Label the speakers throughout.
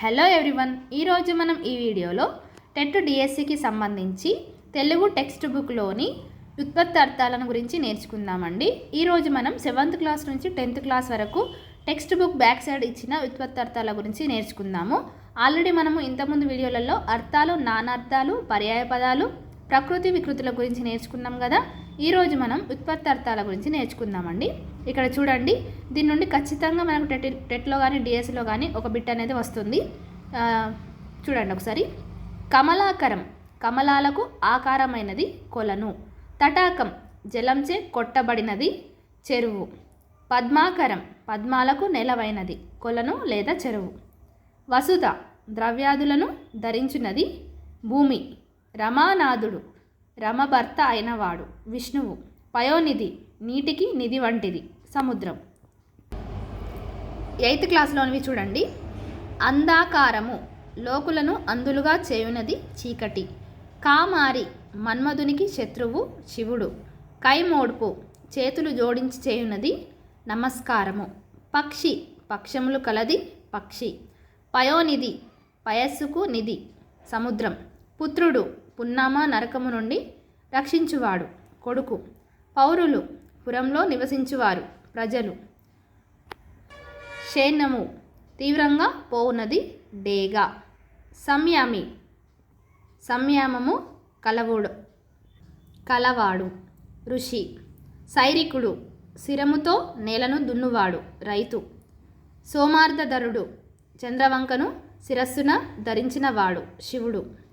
Speaker 1: Hello everyone ఈరోజు మనం ఈ వీడియోలో టెట్ డిఎస్సికి సంబంధించి తెలుగు టెక్స్ట్ బుక్లోని ఉత్పత్తి అర్థాలను గురించి నేర్చుకుందామండి. ఈరోజు మనం సెవెంత్ క్లాస్ నుంచి టెన్త్ క్లాస్ వరకు టెక్స్ట్ బుక్ బ్యాక్ సైడ్ ఇచ్చిన ఉత్పత్తి అర్థాల గురించి నేర్చుకుందాము. ఆల్రెడీ మనము ఇంతకుముందు వీడియోలలో అర్థాలు నానార్థాలు పర్యాయ పదాలు ప్రకృతి వికృతుల గురించి నేర్చుకున్నాం కదా. ఈరోజు మనం ఉత్పత్తి అర్థాల గురించి నేర్చుకుందామండి. ఇక్కడ చూడండి దీని నుండి ఖచ్చితంగా మనకు టెట్ టెట్లో కానీ డిఎస్లో కానీ ఒక బిట్ అనేది వస్తుంది. చూడండి ఒకసారి. కమలాకరం కమలాలకు ఆకారమైనది కొలను. తటాకం జలంచే కొట్టబడినది చెరువు. పద్మాకరం పద్మాలకు నెలవైనది కొలను లేదా చెరువు. వసుధ ద్రవ్యాదులను ధరించినది భూమి. రమానాథుడు రమభర్త అయినవాడు విష్ణువు. పయోనిధి నీటికి నిధి వంటిది సముద్రం. ఎయిత్ క్లాస్లోనివి చూడండి. అందాకారము లోకులను అందులుగా చేయునది చీకటి. కామారి మన్మధునికి శత్రువు శివుడు. కైమోడ్పు చేతులు జోడించి చేయునది నమస్కారము. పక్షి పక్షములు కలది పక్షి. పయోనిధి పయస్సుకు నిధి సముద్రం. పుత్రుడు పున్నామ నరకము నుండి రక్షించువాడు కొడుకు. పౌరులు పురంలో నివసించువారు ప్రజలు. శైనము తీవ్రంగా పోవునది డేగా. సంయామి. సంయామము కలవుడు కలవాడు. ఋషి. సైరికుడు శిరముతో నేలను దున్నువాడు రైతు. సోమార్ధధరుడు చంద్రవంకను శిరస్సున ధరించినవాడు శివుడు.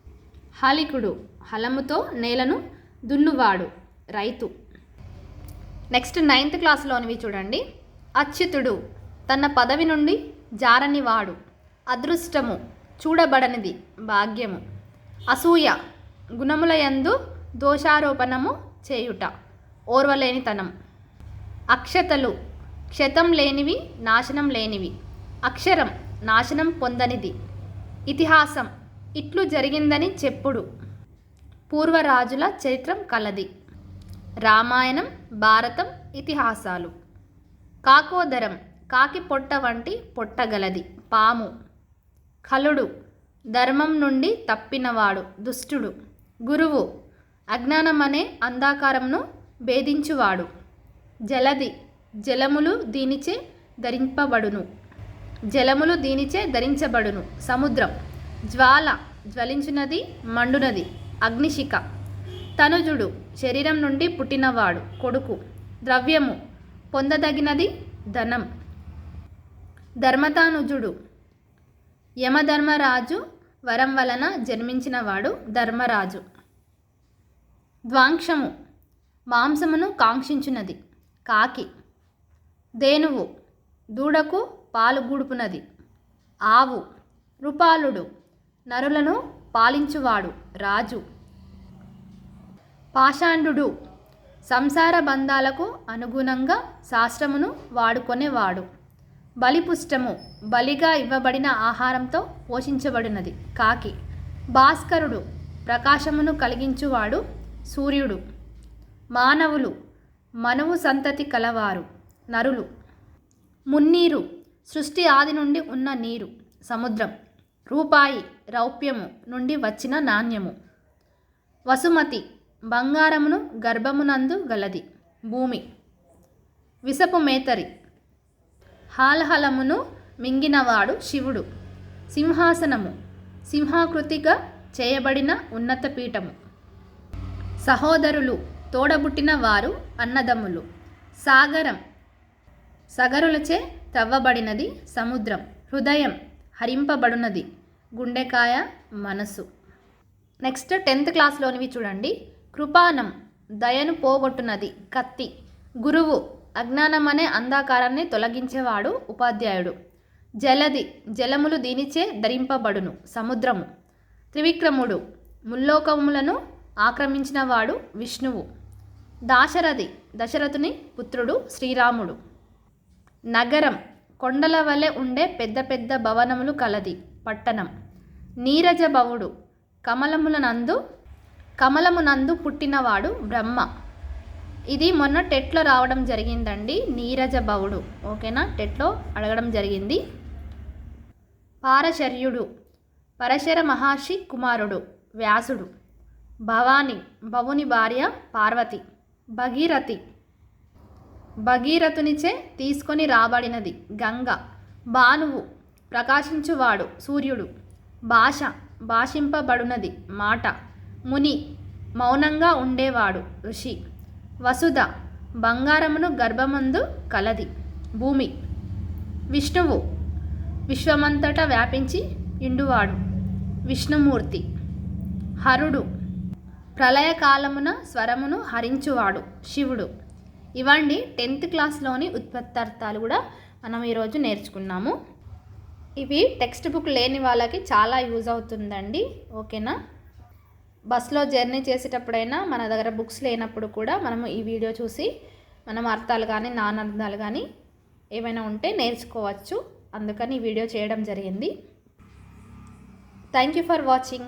Speaker 1: హాలికుడు హలముతో నేలను దున్నువాడు రైతు. నెక్స్ట్ నైన్త్ క్లాస్లోనివి చూడండి. అచ్యుతుడు తన పదవి నుండి జారనివాడు. అదృష్టము చూడబడనిది భాగ్యము. అసూయ గుణములయందు దోషారోపణము చేయుట ఓర్వలేనితనం. అక్షతలు క్షతం లేనివి నాశనం లేనివి. అక్షరం నాశనం పొందనిది. ఇతిహాసం ఇట్లు జరిగిందని చెప్పుడు. పూర్వరాజుల చరిత్రం కలది. రామాయణం భారతం ఇతిహాసాలు. కాకోదరం కాకి పొట్ట వంటి పొట్టగలది పాము. కలుడు. ధర్మం నుండి తప్పినవాడు దుష్టుడు. గురువు. అజ్ఞానమనే అంధాకారంను భేదించువాడు. జలది. జలములు దీనిచే ధరింపబడును. జలములు దీనిచే ధరించబడును. సముద్రం. జ్వాల జ్వలించినది మండునది అగ్నిశిఖ. తనుజుడు శరీరం నుండి పుట్టినవాడు కొడుకు. ద్రవ్యము పొందదగినది ధనం. ధర్మతానుజుడు యమధర్మరాజు వరం వలన జన్మించినవాడు ధర్మరాజు. ద్వాంక్షము మాంసమును కాంక్షించున్నది కాకి. దేనువు దూడకు పాలు గూడుపునది ఆవు. రూపాలుడు నరులను పాలించువాడు రాజు. పాషాండు సంసార బంధాలకు అనుగుణంగా శాస్త్రమును వాడుకొనేవాడు. బలిపుష్టము బలిగా ఇవ్వబడిన ఆహారంతో పోషించబడినది కాకి. భాస్కరుడు ప్రకాశమును కలిగించువాడు సూర్యుడు. మానవులు మనువు సంతతి కలవారు నరులు. మున్నీరు సృష్టి ఆది నుండి ఉన్న నీరు సముద్రం. రూపాయి రౌప్యము నుండి వచ్చిన నాణ్యము. వసుమతి బంగారమును గర్భమునందు గలది. భూమి విసపు మేతరి. హాలహలమును మింగినవాడు శివుడు. సింహాసనము సింహాకృతిగా చేయబడిన ఉన్నత పీఠము. సహోదరులు తోడబుట్టిన వారు అన్నదమ్ములు. సాగరం సగరులచే తవ్వబడినది సముద్రం. హృదయం హరింపబడునది. గుండెకాయ మనసు. నెక్స్ట్ టెన్త్ క్లాస్లోనివి చూడండి. కృపానం దయను పోగొట్టునది కత్తి. గురువు అజ్ఞానం అనే అంధాకారాన్ని తొలగించేవాడు ఉపాధ్యాయుడు. జలది జలములు దీనిచే ధరింపబడును సముద్రము. త్రివిక్రముడు ముల్లోకములను ఆక్రమించినవాడు విష్ణువు. దాశరథి దశరథుని పుత్రుడు శ్రీరాముడు. నగరం కొండల వలె ఉండే పెద్ద పెద్ద భవనములు కలది. పట్టణం. నీరజభవుడు కమలములనందు కమలమునందు పుట్టినవాడు బ్రహ్మ. ఇది మొన్న టెట్లో రావడం జరిగిందండి నీరజభవుడు. ఓకేనా? టెట్లో అడగడం జరిగింది. పారశర్యుడు పరశర మహర్షి కుమారుడు వ్యాసుడు. భవాని భవుని భార్య పార్వతి. భగీరథి భగీరథునిచే తీసుకొని రాబడినది గంగ. భానువు ప్రకాశించువాడు సూర్యుడు. భాష భాషింపబడునది. మాట ముని మౌనంగా ఉండేవాడు ఋషి. వసుధ బంగారమును గర్భమందు కలది. భూమి విష్ణువు విశ్వమంతటా వ్యాపించి ఇండువాడు విష్ణుమూర్తి హరుడు ప్రళయకాలమున స్వరమును హరించువాడు శివుడు. ఇవండి టెన్త్ క్లాస్లోని ఉత్పత్తార్థాలు కూడా మనం ఈరోజు నేర్చుకున్నాము. ఇవి టెక్స్ట్ బుక్ లేని వాళ్ళకి చాలా యూజ్ అవుతుందండి ఓకేనా? బస్లో జర్నీ చేసేటప్పుడైనా మన దగ్గర బుక్స్ లేనప్పుడు కూడా మనము ఈ వీడియో చూసి మనం అర్థాలు కానీ నానర్థాలు కానీ ఏమైనా ఉంటే నేర్చుకోవచ్చు. అందుకని ఈ వీడియో చేయడం జరిగింది. Thank you for watching